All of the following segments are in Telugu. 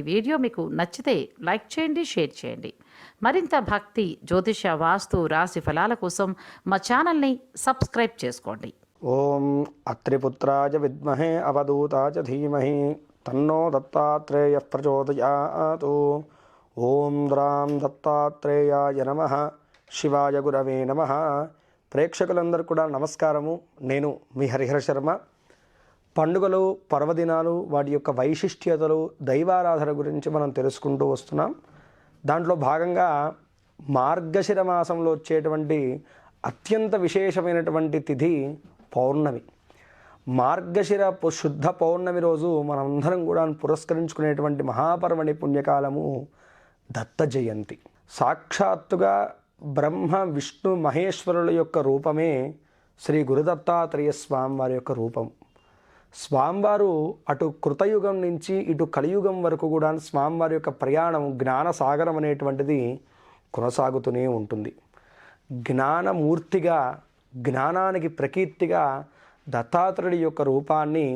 ఈ వీడియో మీకు నచ్చితే లైక్ చేయండి షేర్ చేయండి. మరింత భక్తి జ్యోతిష వాస్తు రాశి ఫలాల కోసం మా ఛానల్ని సబ్స్క్రైబ్ చేసుకోండి. ఓం అత్రిపుత్రాయ విద్మహే అవధూతాయ ధీమహి తన్నో దత్తాత్రేయ ప్రచోదయాతు. ఓం ద్రాం దత్తాత్రేయాయ నమ. శివాయ గురవే నమ. ప్రేక్షకులందరూ కూడా నమస్కారము. నేను మీ హరిహర శర్మ. పండుగలు పర్వదినాలు వాటి యొక్క వైశిష్ట్యతలు దైవారాధన గురించి మనం తెలుసుకుంటూ వస్తున్నాం. దాంట్లో భాగంగా మార్గశిర మాసంలో వచ్చేటువంటి అత్యంత విశేషమైనటువంటి తిథి పౌర్ణమి. మార్గశిర శుద్ధ పౌర్ణమి రోజు మనమందరం కూడా పురస్కరించుకునేటువంటి మహాపర్వణి పుణ్యకాలము దత్త జయంతి. సాక్షాత్తుగా బ్రహ్మ విష్ణు మహేశ్వరుల యొక్క రూపమే శ్రీ గురుదత్తాత్రేయ స్వామి వారి యొక్క రూపం. స్వామివారు అటు కృతయుగం నుంచి ఇటు కలియుగం వరకు కూడా స్వామివారి యొక్క ప్రయాణం జ్ఞాన సాగరం అనేటువంటిది కొనసాగుతూనే ఉంటుంది. జ్ఞానమూర్తిగా జ్ఞానానికి ప్రకీర్తిగా దత్తాత్రేయుడి యొక్క రూపాన్ని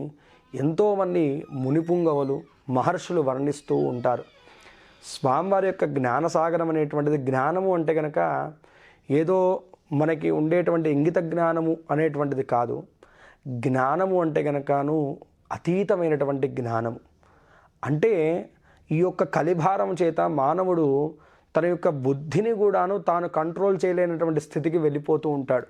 ఎంతోమంది మునిపుంగవులు మహర్షులు వర్ణిస్తూ ఉంటారు. స్వామివారి యొక్క జ్ఞానసాగరం అనేటువంటిది జ్ఞానము అంటే కనుక ఏదో మనకి ఉండేటువంటి ఇంగిత జ్ఞానము అనేటువంటిది కాదు. జ్ఞానము అంటే కనుకను అతీతమైనటువంటి జ్ఞానము. అంటే ఈ యొక్క కలిభారం చేత మానవుడు తన యొక్క బుద్ధిని కూడాను తాను కంట్రోల్ చేయలేనటువంటి స్థితికి వెళ్ళిపోతూ ఉంటాడు.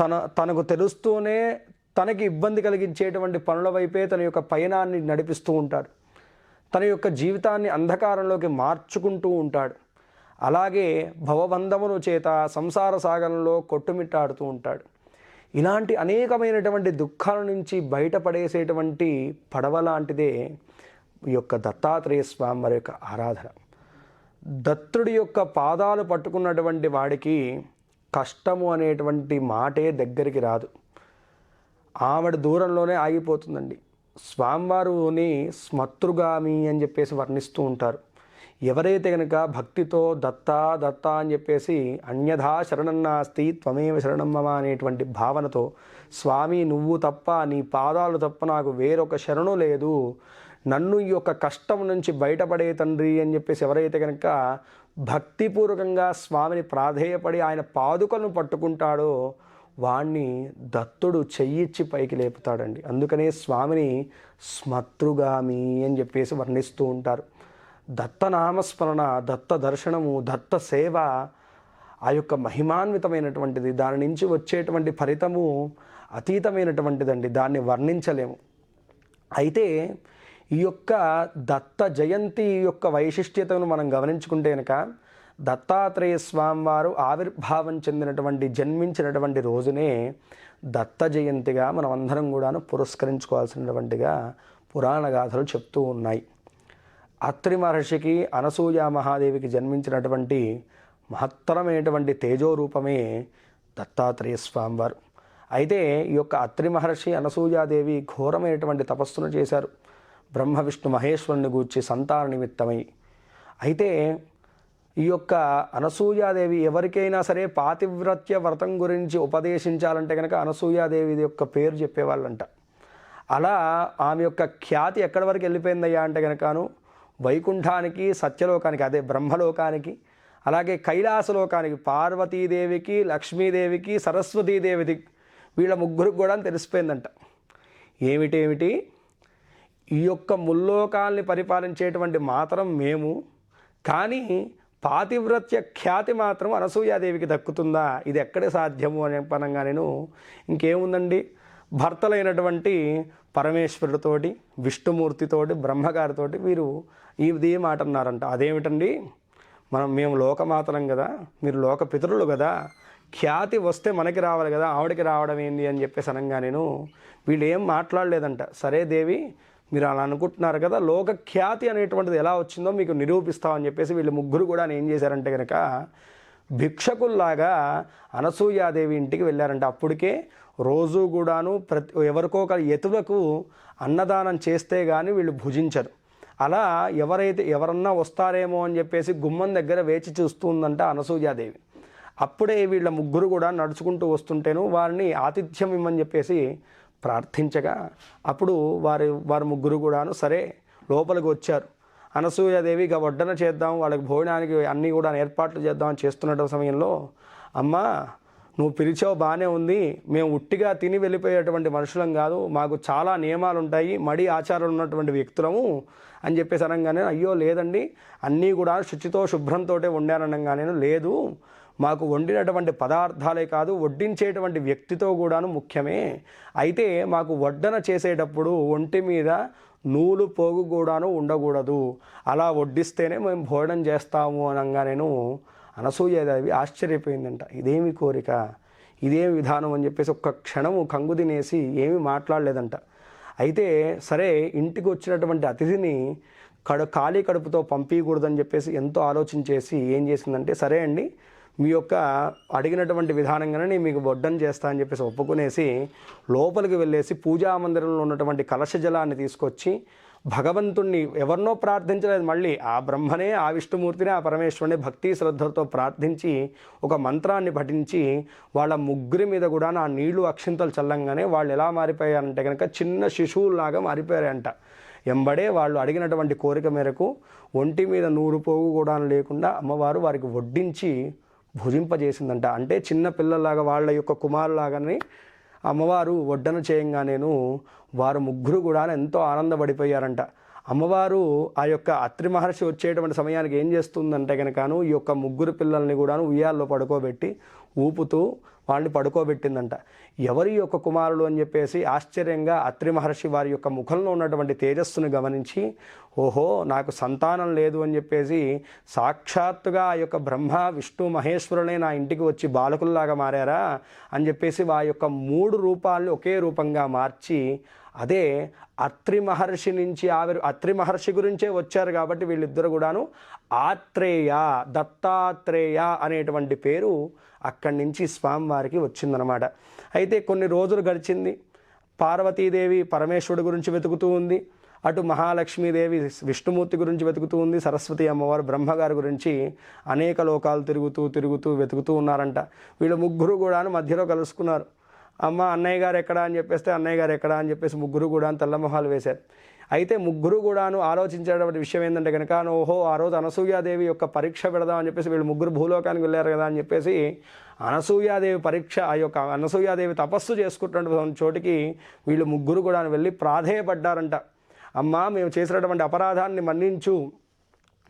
తన తనకు తెలుస్తూనే తనకి ఇబ్బంది కలిగించేటువంటి పనుల వైపే తన యొక్క పయనాన్ని నడిపిస్తూ ఉంటాడు. తన యొక్క జీవితాన్ని అంధకారంలోకి మార్చుకుంటూ ఉంటాడు. అలాగే భవబంధమును చేత సంసార సాగరంలో కొట్టుమిట్టాడుతూ ఉంటాడు. ఇలాంటి అనేకమైనటువంటి దుఃఖాల నుంచి బయటపడేసేటువంటి పడవ లాంటిదే ఈ యొక్క దత్తాత్రేయ స్వామి వారి యొక్క ఆరాధన. దత్తుడి యొక్క పాదాలు పట్టుకున్నటువంటి వాడికి కష్టము అనేటువంటి మాటే దగ్గరికి రాదు. ఆవిడ దూరంలోనే ఆగిపోతుందండి. స్వామివారుని స్మతృగామి అని చెప్పేసి వర్ణిస్తూ ఉంటారు. ఎవరైతే కనుక భక్తితో దత్తా దత్తా అని చెప్పేసి అన్యథా శరణం నాస్తి త్వమేవ శరణం మమ అనేటువంటి భావనతో స్వామి నువ్వు తప్ప నీ పాదాలు తప్ప నాకు వేరొక శరణు లేదు. నన్ను ఈ యొక్క కష్టం నుంచి బయటపడే తండ్రి అని చెప్పేసి ఎవరైతే కనుక భక్తిపూర్వకంగా స్వామిని ప్రాధేయపడి ఆయన పాదుకలను పట్టుకుంటాడో వాణ్ణి దత్తుడు చెయ్యిచ్చి పైకి లేపుతాడండి. అందుకనే స్వామిని స్మతృగామి అని చెప్పేసి వర్ణిస్తూ ఉంటారు. దత్త నామస్మరణ దత్త దర్శనము దత్త సేవ ఆ యొక్క మహిమాన్వితమైనటువంటిది దాని నుంచి వచ్చేటువంటి ఫలితము అతీతమైనటువంటిదండి దాన్ని వర్ణించలేము. అయితే ఈ యొక్క దత్త జయంతి యొక్క వైశిష్ట్యతను మనం గమనించుకుంటే కనుక దత్తాత్రేయ స్వామి వారు ఆవిర్భావం చెందినటువంటి జన్మించినటువంటి రోజునే దత్త జయంతిగా మనం అందరం కూడాను పురస్కరించుకోవాల్సినటువంటిగా పురాణ గాథలు చెప్తూ ఉన్నాయి. అత్రి మహర్షికి అనసూయ మహాదేవికి జన్మించినటువంటి మహత్తరమైనటువంటి తేజోరూపమే దత్తాత్రేయ స్వామివారు అయితే ఈ యొక్క అత్రి మహర్షి అనసూయాదేవి ఘోరమైనటువంటి తపస్సును చేశారు. బ్రహ్మ విష్ణు మహేశ్వరుని గూర్చి సంతాన నిమిత్తమై. అయితే ఈ యొక్క అనసూయాదేవి ఎవరికైనా సరే పాతివ్రత్య వ్రతం గురించి ఉపదేశించాలంటే కనుక అనసూయాదేవి యొక్క పేరు చెప్పేవాళ్ళంట. అలా ఆమె యొక్క ఖ్యాతి ఎక్కడి వరకు వెళ్ళిపోయిందయ్యా అంటే కనుకను వైకుంఠానికి సత్యలోకానికి అదే బ్రహ్మలోకానికి అలాగే కైలాసలోకానికి పార్వతీదేవికి లక్ష్మీదేవికి సరస్వతీదేవికి వీళ్ళ ముగ్గురికి కూడా తెలిసిపోయిందంట. ఏమిటేమిటి ఈ యొక్క ముల్లోకాల్ని పరిపాలించేటువంటి మాత్రం మేము కానీ పాతివ్రత్య ఖ్యాతి మాత్రం అనసూయాదేవికి దక్కుతుందా? ఇది ఎక్కడ సాధ్యము అనే పనంగా నేను ఇంకేముందండి? భర్తలైనటువంటి పరమేశ్వరుడితోటి విష్ణుమూర్తితోటి బ్రహ్మగారితోటి వీరు ఇది మాట అన్నారంట. అదేమిటండి? మనం మేము లోకమాతలం కదా మీరు లోక పితరులు కదా ఖ్యాతి వస్తే మనకి రావాలి కదా ఆవిడకి రావడం ఏంది అని చెప్పేసి అనగా నేను వీళ్ళు ఏం మాట్లాడలేదంట. సరే దేవి మీరు అలా అనుకుంటున్నారు కదా లోక ఖ్యాతి అనేటువంటిది ఎలా వచ్చిందో మీకు నిరూపిస్తామని చెప్పేసి వీళ్ళు ముగ్గురు కూడా ఏం చేశారంటే కనుక భిక్షకుల్లాగా అనసూయాదేవి ఇంటికి వెళ్ళారంట. అప్పటికే రోజు కూడాను ప్రతి ఎవరికో ఒక ఎతులకు అన్నదానం చేస్తే కానీ వీళ్ళు భుజించరు. అలా ఎవరైతే ఎవరన్నా వస్తారేమో అని చెప్పేసి గుమ్మం దగ్గర వేచి చూస్తుందంట అనసూయాదేవి. అప్పుడే వీళ్ళ ముగ్గురు కూడా నడుచుకుంటూ వస్తుంటేను వారిని ఆతిథ్యం ఇమ్మని చెప్పేసి ప్రార్థించగా అప్పుడు వారి వారి ముగ్గురు కూడాను సరే లోపలికి వచ్చారు. అనసూయాదేవి ఇక వడ్డన చేద్దాం వాళ్ళకి భోజనానికి అన్నీ కూడా ఏర్పాట్లు చేద్దాం చేస్తున్న సమయంలో అమ్మా నువ్వు పిలిచావు బాగానే ఉంది. మేము ఉట్టిగా తిని వెళ్ళిపోయేటువంటి మనుషులం కాదు. మాకు చాలా నియమాలు ఉంటాయి మడి ఆచారాలు ఉన్నటువంటి వ్యక్తులము అని చెప్పేసి అనగానే అయ్యో లేదండి. అన్నీ కూడా శుచితో శుభ్రంతో వండాననగానే లేదు. మాకు వండినటువంటి పదార్థాలే కాదు వడ్డించేటువంటి వ్యక్తితో కూడాను ముఖ్యమే. అయితే మాకు వడ్డన చేసేటప్పుడు ఒంటి మీద నూలు పోగు కూడాను ఉండకూడదు. అలా వడ్డిస్తేనే మేము భోజనం చేస్తాము అనగా నేను అనసూయదేవి ఆశ్చర్యపోయిందంట. ఇదేమి కోరిక? ఇదేమి విధానం? అని చెప్పేసి ఒక్క క్షణము కంగు తినేసి ఏమీ మాట్లాడలేదంట. అయితే సరే ఇంటికి వచ్చినటువంటి అతిథిని కడు ఖాళీ కడుపుతో పంపించకూడదని చెప్పేసి ఎంతో ఆలోచించేసి ఏం చేసిందంటే సరే అండి మీ యొక్క అడిగినటువంటి విధానంగానే నేను మీకు వడ్డం చేస్తా అని చెప్పేసి ఒప్పుకునేసి లోపలికి వెళ్ళేసి పూజా మందిరంలో ఉన్నటువంటి కలశ జలాన్ని తీసుకొచ్చి భగవంతుణ్ణి ఎవరినో ప్రార్థించలేదు. మళ్ళీ ఆ బ్రహ్మనే ఆ విష్ణుమూర్తిని ఆ పరమేశ్వరుని భక్తి శ్రద్ధలతో ప్రార్థించి ఒక మంత్రాన్ని పఠించి వాళ్ళ ముగ్గురి మీద కూడా నా నీళ్ళు అక్షింతలు చల్లంగానే వాళ్ళు ఎలా మారిపోయారంటే కనుక చిన్న శిశువులాగా మారిపోయారంట. ఎంబడే వాళ్ళు అడిగినటువంటి కోరిక మేరకు ఒంటి మీద నూరు పోగు కూడా లేకుండా అమ్మవారు వారికి వడ్డించి భుజింపజేసిందంట. అంటే చిన్న పిల్లలాగా వాళ్ళ యొక్క కుమారులాగానే అమ్మవారు వడ్డన చేయంగా నేను వారు ముగ్గురు కూడా ఎంతో ఆనందపడిపోయారంట. అమ్మవారు ఆ యొక్క అత్రి మహర్షి వచ్చేటువంటి సమయానికి ఏం చేస్తుందంటే కనుకను ఈ యొక్క ముగ్గురు పిల్లల్ని కూడాను ఉయ్యాల్లో పడుకోబెట్టి ఊపుతూ వాళ్ళని పడుకోబెట్టిందంట. ఎవరి యొక్క కుమారుడు అని చెప్పేసి ఆశ్చర్యంగా అత్రి మహర్షి వారి యొక్క ముఖంలో ఉన్నటువంటి తేజస్సును గమనించి ఓహో నాకు సంతానం లేదు అని చెప్పేసి సాక్షాత్తుగా ఆ యొక్క బ్రహ్మ విష్ణు మహేశ్వరులే నా ఇంటికి వచ్చి బాలకుల్లాగా మారారా అని చెప్పేసి వారి యొక్క మూడు రూపాలను ఒకే రూపంగా మార్చి అదే అత్రి మహర్షి నుంచి ఆవిరు అత్రి మహర్షి గురించే వచ్చారు కాబట్టి వీళ్ళిద్దరు కూడాను ఆత్రేయ దత్తాత్రేయ అనేటువంటి పేరు అక్కడి నుంచి స్వామివారికి వచ్చిందనమాట అయితే కొన్ని రోజులు గడిచింది. పార్వతీదేవి పరమేశ్వరుడు గురించి వెతుకుతూ ఉంది. అటు మహాలక్ష్మీదేవి విష్ణుమూర్తి గురించి వెతుకుతూ ఉంది. సరస్వతి అమ్మవారు బ్రహ్మగారి గురించి అనేక లోకాలు తిరుగుతూ తిరుగుతూ వెతుకుతూ ఉన్నారంట. వీళ్ళు ముగ్గురు కూడాను మధ్యలో కలుసుకున్నారు. అమ్మ అన్నయ్య గారు ఎక్కడా అని చెప్పేస్తే అన్నయ్య గారు ఎక్కడా అని చెప్పేసి ముగ్గురు కూడా తెల్లమొహాలు వేశారు. అయితే ముగ్గురు కూడాను ఆలోచించేటువంటి విషయం ఏంటంటే కనుక ఓహో ఆ రోజు అనసూయాదేవి యొక్క పరీక్ష పెడదాం అని చెప్పేసి వీళ్ళు ముగ్గురు భూలోకానికి వెళ్ళారు కదా అని చెప్పేసి అనసూయాదేవి పరీక్ష ఆ యొక్క అనసూయాదేవి తపస్సు చేసుకుంటున్న చోటికి వీళ్ళు ముగ్గురు కూడా వెళ్ళి ప్రాధేయపడ్డారంట. అమ్మా మేము చేసినటువంటి అపరాధాన్ని మన్నించు.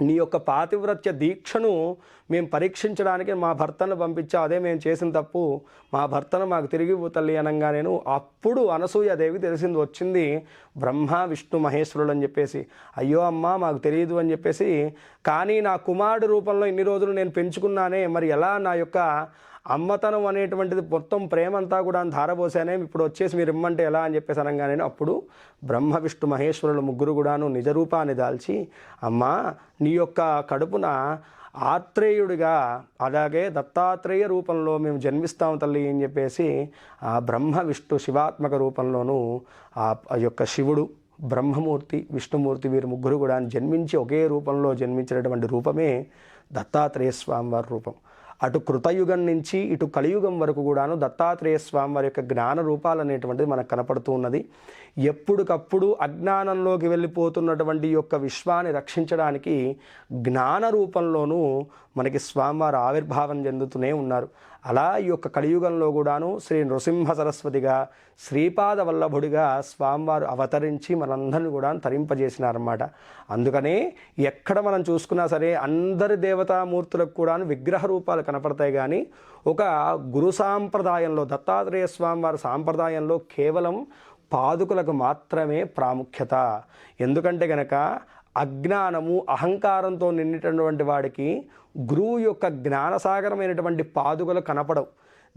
నీ యొక్క పాతివ్రత్య దీక్షను మేము పరీక్షించడానికి మా భర్తను పంపించా అదే మేము చేసిన తప్పు. మా భర్తను మాకు తిరిగి తల్లి అనగా నేను అప్పుడు అనసూయాదేవి తెలిసింది వచ్చింది బ్రహ్మ విష్ణు మహేశ్వరుడు అని చెప్పేసి. అయ్యో అమ్మ మాకు తెలియదు అని చెప్పేసి. కానీ నా కుమారుడు రూపంలో ఇన్ని రోజులు నేను పెంచుకున్నానే మరి ఎలా నా యొక్క అమ్మతనం అనేటువంటిది మొత్తం ప్రేమంతా కూడా ధారపోసానే ఇప్పుడు వచ్చేసి మీరు ఇమ్మంటే ఎలా అని చెప్పేసి అనగానే అప్పుడు బ్రహ్మ విష్ణు మహేశ్వరులు ముగ్గురు కూడాను నిజ రూపాన్ని దాల్చి అమ్మా నీ యొక్క కడుపున ఆత్రేయుడిగా అలాగే దత్తాత్రేయ రూపంలో మేము జన్మిస్తాం తల్లి అని చెప్పేసి ఆ బ్రహ్మ విష్ణు శివాత్మక రూపంలోనూ ఆ ఆ యొక్క శివుడు బ్రహ్మమూర్తి విష్ణుమూర్తి వీరు ముగ్గురు కూడా జన్మించి ఒకే రూపంలో జన్మించినటువంటి రూపమే దత్తాత్రేయ స్వామివారి రూపం. అటు కృతయుగం నుంచి ఇటు కలియుగం వరకు కూడాను దత్తాత్రేయ స్వామి వారి యొక్క జ్ఞాన రూపాలు అనేటువంటిది మనకు కనపడుతూ ఉన్నది. ఎప్పటికప్పుడు అజ్ఞానంలోకి వెళ్ళిపోతున్నటువంటి యొక్క విశ్వాన్ని రక్షించడానికి జ్ఞాన రూపంలోనూ మనకి స్వామివారు ఆవిర్భావం చెందుతూనే ఉన్నారు. అలా ఈ యొక్క కలియుగంలో కూడాను శ్రీ నృసింహ సరస్వతిగా శ్రీపాద వల్లభుడిగా స్వామివారు అవతరించి మనందరిని కూడా తరింపజేసినారన్నమాట. అందుకనే ఎక్కడ మనం చూసుకున్నా సరే అందరి దేవతామూర్తులకు కూడా విగ్రహ రూపాలు కనపడతాయి కానీ ఒక గురు సాంప్రదాయంలో దత్తాత్రేయ స్వామివారి సాంప్రదాయంలో కేవలం పాదుకులకు మాత్రమే ప్రాముఖ్యత. ఎందుకంటే గనక అజ్ఞానము అహంకారంతో నిండినటువంటి వాడికి గురువు యొక్క జ్ఞానసాగరమైనటువంటి పాదుకలు కనపడవు.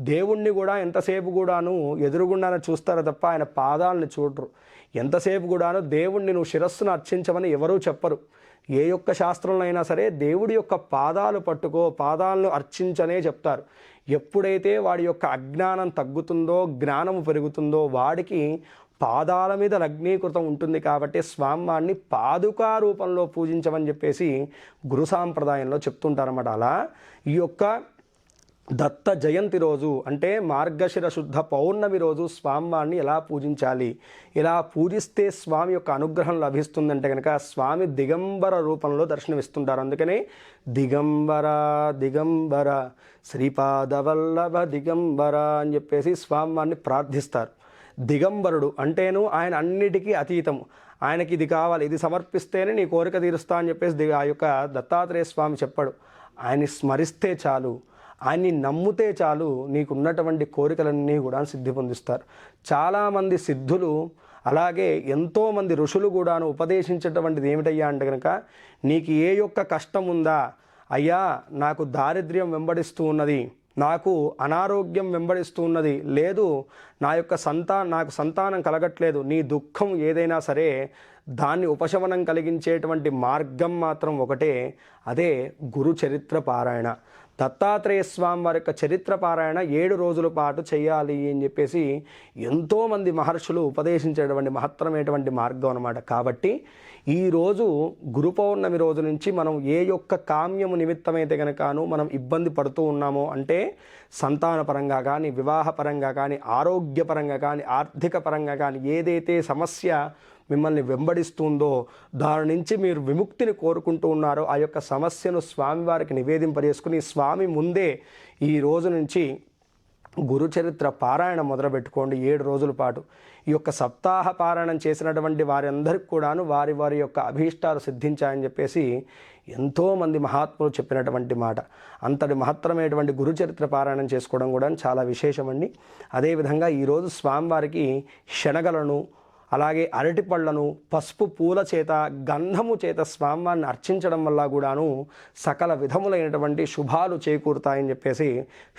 దేవుణ్ణి కూడా ఎంతసేపు కూడాను ఎదురుగుండానే చూస్తారు తప్ప ఆయన పాదాలను చూడరు. ఎంతసేపు కూడాను దేవుణ్ణి నువ్వు శిరస్సును అర్చించమని ఎవరూ చెప్పరు. ఏ యొక్క శాస్త్రంలో అయినా సరే దేవుడి యొక్క పాదాలు పట్టుకో పాదాలను అర్చించనే చెప్తారు. ఎప్పుడైతే వాడి యొక్క అజ్ఞానం తగ్గుతుందో జ్ఞానము పెరుగుతుందో వాడికి పాదాల మీద లగ్నీకృతం ఉంటుంది కాబట్టి స్వామివారిని పాదుకా రూపంలో పూజించమని చెప్పేసి గురు సాంప్రదాయంలో చెప్తుంటారన్నమాట. అలా ఈ యొక్క దత్త జయంతి రోజు అంటే మార్గశిర శుద్ధ పౌర్ణమి రోజు స్వామివారిని ఎలా పూజించాలి? ఇలా పూజిస్తే స్వామి యొక్క అనుగ్రహం లభిస్తుందంటే కనుక స్వామి దిగంబర రూపంలో దర్శనమిస్తుంటారు. అందుకని దిగంబర దిగంబర శ్రీపాదవల్లభ దిగంబర అని చెప్పేసి స్వామివారిని ప్రార్థిస్తారు. దిగంబరుడు అంటేను ఆయన అన్నిటికీ అతీతం ఆయనకి ఇది కావాలి ఇది సమర్పిస్తేనే నీ కోరిక తీరుస్తా అని చెప్పేసి ఆ యొక్క దత్తాత్రేయ స్వామి చెప్పాడు. ఆయన్ని స్మరిస్తే చాలు ఆయన్ని నమ్మితే చాలు నీకున్నటువంటి కోరికలన్నీ కూడా సిద్ధి పొందిస్తారు. చాలామంది సిద్ధులు అలాగే ఎంతోమంది ఋషులు కూడాను ఉపదేశించేటువంటిది ఏమిటయ్యా అంటే కనుక నీకు ఏ యొక్క కష్టం ఉందా? అయ్యా నాకు దారిద్ర్యం వెంబడిస్తూ ఉన్నది. నాకు అనారోగ్యం వెంబడిస్తూ ఉన్నది లేదు నా యొక్క సంతా నాకు సంతానం కలగట్లేదు. నీ దుఃఖం ఏదైనా సరే దాన్ని ఉపశమనం కలిగించేటువంటి మార్గం మాత్రం ఒకటే. అదే గురు చరిత్ర పారాయణ. దత్తాత్రేయ స్వామి వారి యొక్క చరిత్ర పారాయణ ఏడు రోజుల పాటు చేయాలి అని చెప్పేసి ఎంతోమంది మహర్షులు ఉపదేశించేటువంటి మహత్తరమైనటువంటి మార్గం అనమాట కాబట్టి ఈరోజు గురు పౌర్ణమి రోజు నుంచి మనం ఏ యొక్క కామ్యము నిమిత్తమైతే కనుకను మనం ఇబ్బంది పడుతూ ఉన్నామో అంటే సంతాన పరంగా కానీ వివాహ పరంగా కానీ ఆరోగ్యపరంగా కానీ ఆర్థిక పరంగా కానీ ఏదైతే సమస్య మిమ్మల్ని వెంబడిస్తుందో దాని నుంచి మీరు విముక్తిని కోరుకుంటూ ఉన్నారో ఆ యొక్క సమస్యను స్వామివారికి నివేదింపజేసుకుని స్వామి ముందే ఈ రోజు నుంచి గురుచరిత్ర పారాయణ మొదలుపెట్టుకోండి. ఏడు రోజుల పాటు ఈ యొక్క సప్తాహ పారాయణం చేసినటువంటి వారందరికి కూడాను వారి వారి యొక్క అభీష్టాలు సిద్ధించాయని చెప్పేసి ఎంతోమంది మహాత్ములు చెప్పినటువంటి మాట. అంతటి మహత్తరమైనటువంటి గురుచరిత్ర పారాయణం చేసుకోవడం కూడా చాలా విశేషమండి. అదేవిధంగా ఈరోజు స్వామివారికి శనగలను అలాగే అరటి పళ్ళను పసుపు పూల చేత గంధము చేత స్వామివారిని అర్చించడం వల్ల కూడాను సకల విధములైనటువంటి శుభాలు చేకూరుతాయని చెప్పేసి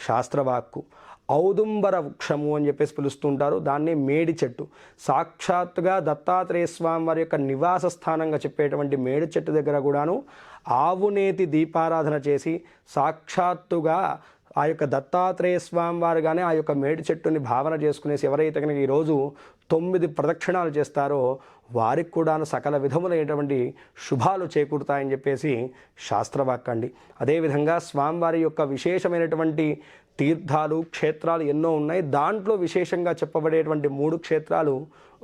శాస్త్రవాక్కు. ఔదుంబర వృక్షము అని చెప్పేసి పిలుస్తుంటారు. దాన్ని మేడి చెట్టు. సాక్షాత్తుగా దత్తాత్రేయ స్వామి వారి యొక్క నివాస స్థానంగా చెప్పేటువంటి మేడి చెట్టు దగ్గర కూడాను ఆవునేతి దీపారాధన చేసి సాక్షాత్తుగా ఆ యొక్క దత్తాత్రేయ స్వామి వారు కానీ ఆ యొక్క మేడి చెట్టుని భావన చేసుకునేసి ఎవరైతే కనుక ఈరోజు తొమ్మిది ప్రదక్షిణాలు చేస్తారో వారికి కూడాను సకల విధములైనటువంటి శుభాలు చేకూరుతాయని చెప్పేసి శాస్త్రవాక్కండి. అదేవిధంగా స్వామివారి యొక్క విశేషమైనటువంటి తీర్థాలు క్షేత్రాలు ఎన్నో ఉన్నాయి. దాంట్లో విశేషంగా చెప్పబడేటువంటి మూడు క్షేత్రాలు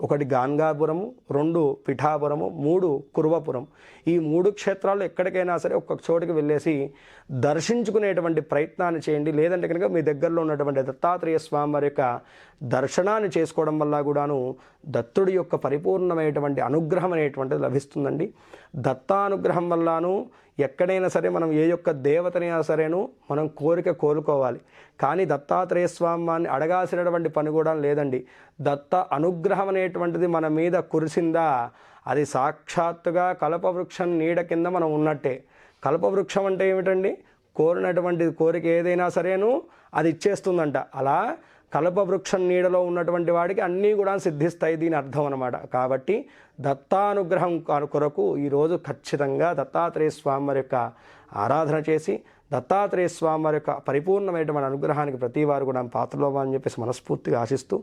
ఒకటి గాన్గాపురము రెండు పిఠాపురము మూడు కురువపురం. ఈ మూడు క్షేత్రాలు ఎక్కడికైనా సరే ఒక్కొక్క చోటికి వెళ్ళేసి దర్శించుకునేటువంటి ప్రయత్నాన్ని చేయండి. లేదంటే కనుక మీ దగ్గరలో ఉన్నటువంటి దత్తాత్రేయ స్వామి వారి యొక్క దర్శనాన్ని చేసుకోవడం వల్ల కూడాను దత్తుడి యొక్క పరిపూర్ణమైనటువంటి అనుగ్రహం అనేటువంటిది లభిస్తుందండి. దత్తానుగ్రహం వల్లను ఎక్కడైనా సరే మనం ఏ యొక్క దేవతనైనా సరేను మనం కోరిక కోరుకోవాలి. కానీ దత్తాత్రేయ స్వామిని అడగాల్సినటువంటి పని కూడా లేదండి. దత్త అనుగ్రహం అనేటువంటిది మన మీద కురిసిందా? అది సాక్షాత్తుగా కల్పవృక్షం నీడ కింద మనం ఉన్నట్టే. కల్పవృక్షం అంటే ఏమిటండి? కోరినటువంటి కోరిక ఏదైనా సరేను అది ఇచ్చేస్తుందంట. అలా కలప వృక్షం నీడలో ఉన్నటువంటి వాడికి అన్నీ కూడా సిద్ధిస్తాయి దీని అర్థం అనమాట కాబట్టి దత్తానుగ్రహం కొరకు ఈరోజు ఖచ్చితంగా దత్తాత్రేయ స్వామి వారి యొక్క ఆరాధన చేసి దత్తాత్రేయ స్వామి వారి యొక్క పరిపూర్ణమైనటువంటి అనుగ్రహానికి ప్రతి వారు కూడా పాత్రలో అని చెప్పేసి మనస్ఫూర్తిగా ఆశిస్తూ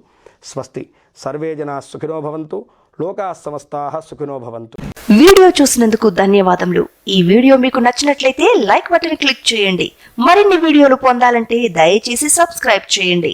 స్వస్తి. సర్వే జనా సుఖినో భవంతు లోకా సమస్తా సుఖినో భవంతు. వీడియో చూసినందుకు ధన్యవాదములు. ఈ వీడియో మీకు నచ్చినట్లయితే లైక్ బటన్ క్లిక్ చేయండి. మరిన్ని వీడియోలు పొందాలంటే దయచేసి సబ్స్క్రైబ్ చేయండి.